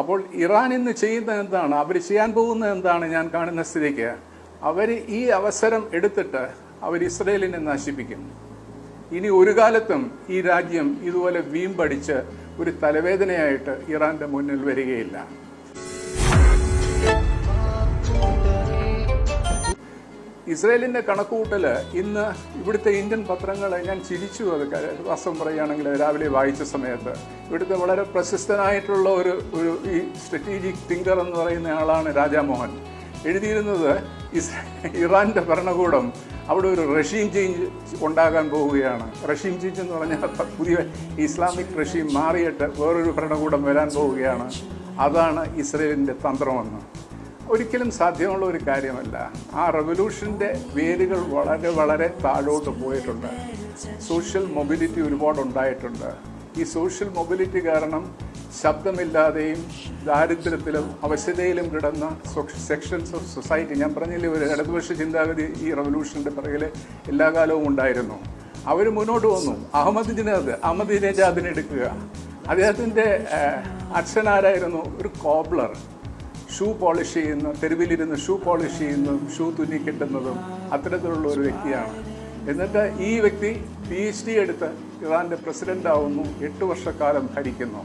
അപ്പോൾ ഇറാൻ ഇന്ന് ചെയ്യുന്നത് എന്താണ്? അവർ ചെയ്യാൻ പോകുന്നത് എന്താണ് ഞാൻ കാണുന്ന സ്ഥിതിക്ക്? അവർ ഈ അവസരം എടുത്തിട്ട് അവർ ഇസ്രയേലിനെ നശിപ്പിക്കും. ഇനി ഒരു കാലത്തും ഈ രാജ്യം ഇതുപോലെ വീമ്പടിച്ച് ഒരു തലവേദനയായിട്ട് ഇറാന്റെ മുന്നിൽ വരികയില്ല. ഇസ്രയേലിന്റെ കണക്കുകൂട്ടൽ ഇന്ന് ഇവിടുത്തെ ഇന്ത്യൻ പത്രങ്ങൾ ഞാൻ ചിരിച്ചു അത് വാസം വാസ്തവം പറയുകയാണെങ്കിൽ രാവിലെ വായിച്ച സമയത്ത്. ഇവിടുത്തെ വളരെ പ്രശസ്തനായിട്ടുള്ള ഒരു ഒരു ഈ സ്ട്രറ്റീജിക് തിങ്കർ എന്ന് പറയുന്ന ആളാണ് രാജാമോഹൻ. എഴുതിയിരുന്നത് ഇസ് ഇറാന്റെ ഭരണകൂടം അവിടെ ഒരു റഷീം ചേഞ്ച് ഉണ്ടാകാൻ പോവുകയാണ്. റഷീം ചേഞ്ച് എന്ന് പറഞ്ഞാൽ പുതിയ ഇസ്ലാമിക് റഷീം മാറിയിട്ട് വേറൊരു ഭരണകൂടം വരാൻ പോവുകയാണ്. അതാണ് ഇസ്രയേലിന്റെ തന്ത്രമെന്ന്. ഒരിക്കലും സാധ്യമുള്ള ഒരു കാര്യമല്ല. ആ റവല്യൂഷന്റെ വേരുകൾ വളരെ വളരെ താഴോട്ട് പോയിട്ടുണ്ട്. സോഷ്യൽ മൊബിലിറ്റി ഒരുപാട് ഉണ്ടായിട്ടുണ്ട് ഈ സോഷ്യൽ മൊബിലിറ്റി കാരണം ശബ്ദമില്ലാതെയും ദാരിദ്ര്യത്തിലും അവശതയിലും കിടന്ന സെക്ഷൻസ് ഓഫ് സൊസൈറ്റി ഞാൻ പറഞ്ഞില്ലേ ഒരു ഇടതുപക്ഷ ചിന്താഗതി ഈ റവല്യൂഷന്റെ പിറകിൽ എല്ലാ കാലവും ഉണ്ടായിരുന്നു. അവർ മുന്നോട്ട് വന്നു. അഹമ്മദ് ജിനാദ് അഹമ്മദ് അഹമ്മദിനെജാദിനെ എടുക്കുക. അദ്ദേഹത്തിന്റെ അച്ഛനാരായിരുന്നു ഒരു കോബ്ലർ. ഷൂ പോളിഷ് ചെയ്യുന്ന തെരുവിലിരുന്ന് ഷൂ പോളിഷ് ചെയ്യുന്നതും ഷൂ തുന്നി കിട്ടുന്നതും അത്തരത്തിലുള്ള ഒരു വ്യക്തിയാണ്. എന്നിട്ട് ഈ വ്യക്തി പി എച്ച് ഡി എടുത്ത് ഇറാന്റെ പ്രസിഡന്റ് ആവുന്നു എട്ട് വർഷക്കാലം ഭരിക്കുന്നു.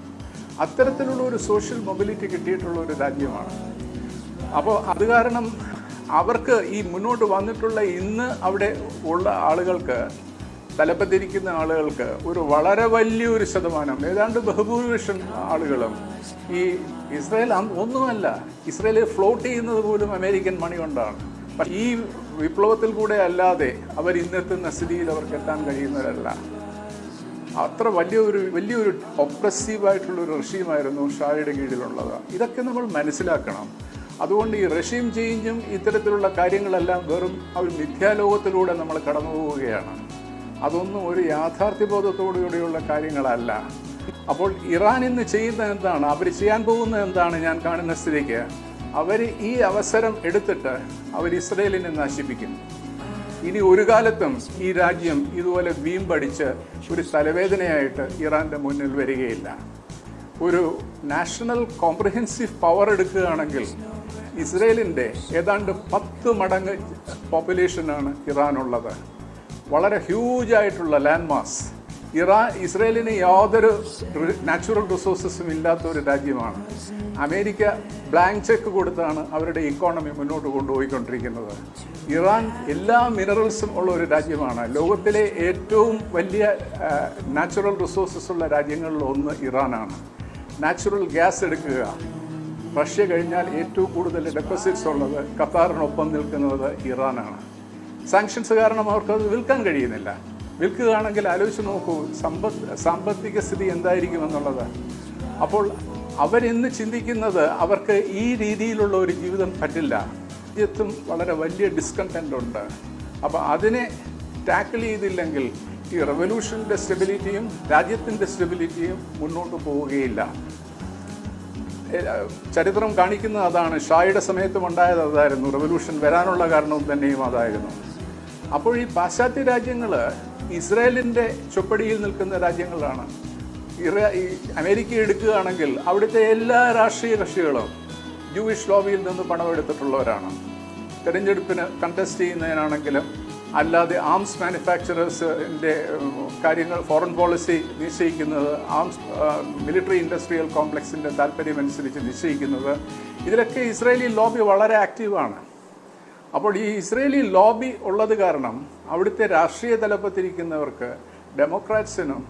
അത്തരത്തിലുള്ള ഒരു സോഷ്യൽ മൊബിലിറ്റി കിട്ടിയിട്ടുള്ള ഒരു രാജ്യമാണ്. അപ്പോൾ അത് കാരണം അവർക്ക് ഈ മുന്നോട്ട് വന്നിട്ടുള്ള ഇന്ന് അവിടെ ഉള്ള ആളുകൾക്ക് തലപ്പത്തിരിക്കുന്ന ആളുകൾക്ക് ഒരു വളരെ വലിയൊരു ശതമാനം ഏതാണ്ട് ബഹുഭൂരിപക്ഷം ആളുകളും ഈ ഇസ്രായേൽ ഒന്നുമല്ല ഇസ്രായേൽ ഫ്ലോട്ട് ചെയ്യുന്നത് പോലും അമേരിക്കൻ മണി കൊണ്ടാണ്. ഈ വിപ്ലവത്തിൽ കൂടെ അല്ലാതെ അവർ ഇന്നെത്തുന്ന സ്ഥിതിയിൽ അവർക്ക് എത്താൻ കഴിയുന്നവരല്ല. അത്ര വലിയൊരു വലിയൊരു ഒപ്രസീവായിട്ടുള്ള ഒരു റഷീമായിരുന്നു ഷായുടെ കീഴിലുള്ളത്. ഇതൊക്കെ നമ്മൾ മനസ്സിലാക്കണം. അതുകൊണ്ട് ഈ റഷീം ചേഞ്ചും ഇത്തരത്തിലുള്ള കാര്യങ്ങളെല്ലാം വെറും ആ ഒരു മിഥ്യാലോകത്തിലൂടെ നമ്മൾ കടന്നു പോവുകയാണ് അതൊന്നും ഒരു യാഥാർത്ഥ്യബോധത്തോടുകൂടിയുള്ള കാര്യങ്ങളല്ല. അപ്പോൾ ഇറാൻ ഇന്ന് ചെയ്യുന്ന എന്താണ്? അവർ ചെയ്യാൻ പോകുന്നത് എന്താണ്? ഞാൻ കാണുന്ന സ്ഥിതിക്ക് അവർ ഈ അവസരം എടുത്തിട്ട് അവർ ഇസ്രയേലിനെ നശിപ്പിക്കും. ഇനി ഒരു കാലത്തും ഈ രാജ്യം ഇതുപോലെ വീമ്പടിച്ച് ഒരു തലവേദനയായിട്ട് ഇറാന്റെ മുന്നിൽ വരികയില്ല. ഒരു നാഷണൽ കോംപ്രഹെൻസീവ് പവർ എടുക്കുകയാണെങ്കിൽ ഇസ്രയേലിന്റെ ഏതാണ്ട് പത്ത് മടങ്ങ് പോപ്പുലേഷനാണ് ഇറാനുള്ളത്. വളരെ ഹ്യൂജ് ആയിട്ടുള്ള ലാൻഡ് മാസ് ഇറാൻ ഇസ്രയേലിന് യാതൊരു നാച്ചുറൽ റിസോഴ്സസും ഇല്ലാത്ത ഒരു രാജ്യമാണ്. അമേരിക്ക ബ്ലാങ്ക് ചെക്ക് കൊടുത്താണ് അവരുടെ ഇക്കോണമി മുന്നോട്ട് കൊണ്ടുപോയിക്കൊണ്ടിരിക്കുന്നത്. ഇറാൻ എല്ലാ മിനറൽസും ഉള്ള ഒരു രാജ്യമാണ്. ലോകത്തിലെ ഏറ്റവും വലിയ നാച്ചുറൽ റിസോഴ്സസ് ഉള്ള രാജ്യങ്ങളിൽ ഒന്ന് ഇറാനാണ്. നാച്ചുറൽ ഗ്യാസ് എടുക്കുക. റഷ്യ കഴിഞ്ഞാൽ ഏറ്റവും കൂടുതൽ ഡെപ്പോസിറ്റ്സ് ഉള്ളത് ഖത്താറിനൊപ്പം നിൽക്കുന്നത് ഇറാനാണ്. സാങ്ഷൻസ് കാരണം അവർക്കത് വിൽക്കാൻ കഴിയുന്നില്ല. വിൽക്കുകയാണെങ്കിൽ ആലോചിച്ച് നോക്കൂ സമ്പത്ത് സാമ്പത്തിക സ്ഥിതി എന്തായിരിക്കും എന്നുള്ളത്. അപ്പോൾ അവരിന്ന് ചിന്തിക്കുന്നത് അവർക്ക് ഈ രീതിയിലുള്ള ഒരു ജീവിതം പറ്റില്ല. രാജ്യത്തും വളരെ വലിയ ഡിസ്കണ്ടന്റ് ഉണ്ട്. അപ്പോൾ അതിനെ ടാക്കിൾ ചെയ്തില്ലെങ്കിൽ ഈ റെവല്യൂഷന്റെ സ്റ്റെബിലിറ്റിയും രാജ്യത്തിന്റെ സ്റ്റെബിലിറ്റിയും മുന്നോട്ട് പോവുകയില്ല. ചരിത്രം കാണിക്കുന്നത് അതാണ്. ഷായുടെ സമയത്തും ഉണ്ടായത് അതായിരുന്നു. റെവല്യൂഷൻ വരാനുള്ള കാരണവും തന്നെയും അതായിരുന്നു. അപ്പോൾ ഈ പാശ്ചാത്യ രാജ്യങ്ങൾ ഇസ്രായേലിന്റെ ചുപ്പടിയിൽ നിൽക്കുന്ന രാജ്യങ്ങളാണ്. ഈ അമേരിക്ക എടുക്കുകയാണെങ്കിൽ അവിടുത്തെ എല്ലാ രാഷ്ട്രീയ കക്ഷികളും ജൂയിഷ് ലോബിയിൽ നിന്ന് പണമെടുത്തിട്ടുള്ളവരാണ്. തെരഞ്ഞെടുപ്പിന് കണ്ടസ്റ്റ് ചെയ്യുന്നതിനാണെങ്കിലും അല്ലാതെ ആംസ് മാനുഫാക്ചറേഴ്സിന്റെ കാര്യങ്ങൾ ഫോറിൻ പോളിസി നിശ്ചയിക്കുന്നത് ആംസ് മിലിറ്ററി ഇൻഡസ്ട്രിയൽ കോംപ്ലക്സിന്റെ താല്പര്യമനുസരിച്ച് നിശ്ചയിക്കുന്നത് ഇതിലൊക്കെ ഇസ്രായേലി ലോബി വളരെ ആക്റ്റീവാണ് അപ്പോൾ ഈ ഇസ്രേലി ലോബി ഉള്ളത് കാരണം അവിടുത്തെ രാഷ്ട്രീയ തലപ്പത്തിരിക്കുന്നവർക്ക് ഡെമോക്രാറ്റ്സിനും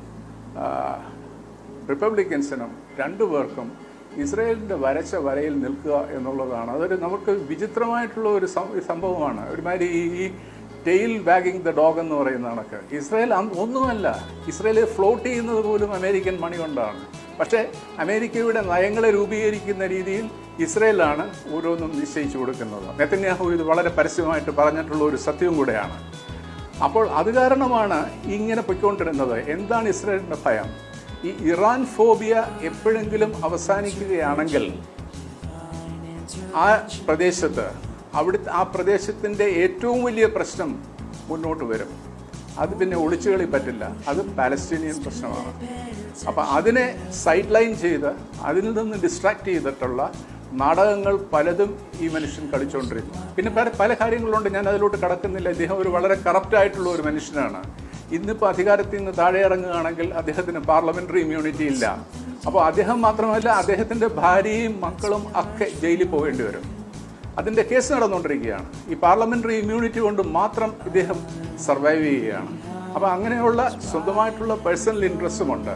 റിപ്പബ്ലിക്കൻസിനും രണ്ടു പേർക്കും ഇസ്രയേലിന്റെ വരച്ച വരയിൽ നിൽക്കുക എന്നുള്ളതാണ്. അതൊരു നമുക്ക് വിചിത്രമായിട്ടുള്ള ഒരു സംഭവമാണ്. ഒരുമാതിരി ഈ ടെയിൽ ബാഗിങ് ദ ഡോഗ് എന്ന് പറയുന്ന കണക്ക്. ഇസ്രയേൽ ഒന്നുമല്ല. ഇസ്രയേൽ ഫ്ലോട്ട് ചെയ്യുന്നത് പോലും അമേരിക്കൻ മണി കൊണ്ടാണ്. പക്ഷേ അമേരിക്കയുടെ നയങ്ങളെ രൂപീകരിക്കുന്ന രീതിയിൽ ഇസ്രയേലാണ് ഓരോന്നും നിശ്ചയിച്ചു കൊടുക്കുന്നത്. നെത്തന്യാഹു ഇത് വളരെ പരസ്യമായിട്ട് പറഞ്ഞിട്ടുള്ള ഒരു സത്യവും കൂടെയാണ്. അപ്പോൾ അത് കാരണമാണ് ഇങ്ങനെ പൊയ്ക്കൊണ്ടിരുന്നത്. എന്താണ് ഇസ്രയേലിന്റെ ഭയം? ഈ ഇറാൻ ഫോബിയ എപ്പോഴെങ്കിലും അവസാനിക്കുകയാണെങ്കിൽ ആ പ്രദേശത്ത് അവിടെ ആ പ്രദേശത്തിന്റെ ഏറ്റവും വലിയ പ്രശ്നം മുന്നോട്ട് വരും. അത് പിന്നെ ഒളിച്ചുകളി പറ്റില്ല. അത് പാലസ്തീനിയൻ പ്രശ്നമാണ്. അപ്പം അതിനെ സൈഡ് ലൈൻ ചെയ്ത് അതിൽ നിന്ന് ഡിസ്ട്രാക്ട് ചെയ്തിട്ടുള്ള നാടകങ്ങൾ പലതും ഈ മനുഷ്യൻ കളിച്ചുകൊണ്ടിരുന്നു പിന്നെ പല പല കാര്യങ്ങളുണ്ട്. ഞാൻ അതിലോട്ട് കടക്കുന്നില്ല. ഇദ്ദേഹം ഒരു വളരെ കറപ്റ്റ് ആയിട്ടുള്ള ഒരു മനുഷ്യനാണ്. ഇന്നിപ്പോൾ അധികാരത്തിൽ നിന്ന് താഴെ ഇറങ്ങുകയാണെങ്കിൽ അദ്ദേഹത്തിന് പാർലമെന്ററി ഇമ്മ്യൂണിറ്റി ഇല്ല. അപ്പോൾ അദ്ദേഹം മാത്രമല്ല അദ്ദേഹത്തിന്റെ ഭാര്യയും മക്കളും ഒക്കെ ജയിലിൽ പോകേണ്ടി വരും. അതിന്റെ കേസ് നടന്നുകൊണ്ടിരിക്കുകയാണ്. ഈ പാർലമെന്ററി ഇമ്മ്യൂണിറ്റി കൊണ്ട് മാത്രം ഇദ്ദേഹം സർവൈവ് ചെയ്യുകയാണ്. അപ്പോൾ അങ്ങനെയുള്ള സ്വന്തമായിട്ടുള്ള പേഴ്സണൽ ഇൻട്രസ്റ്റുമുണ്ട്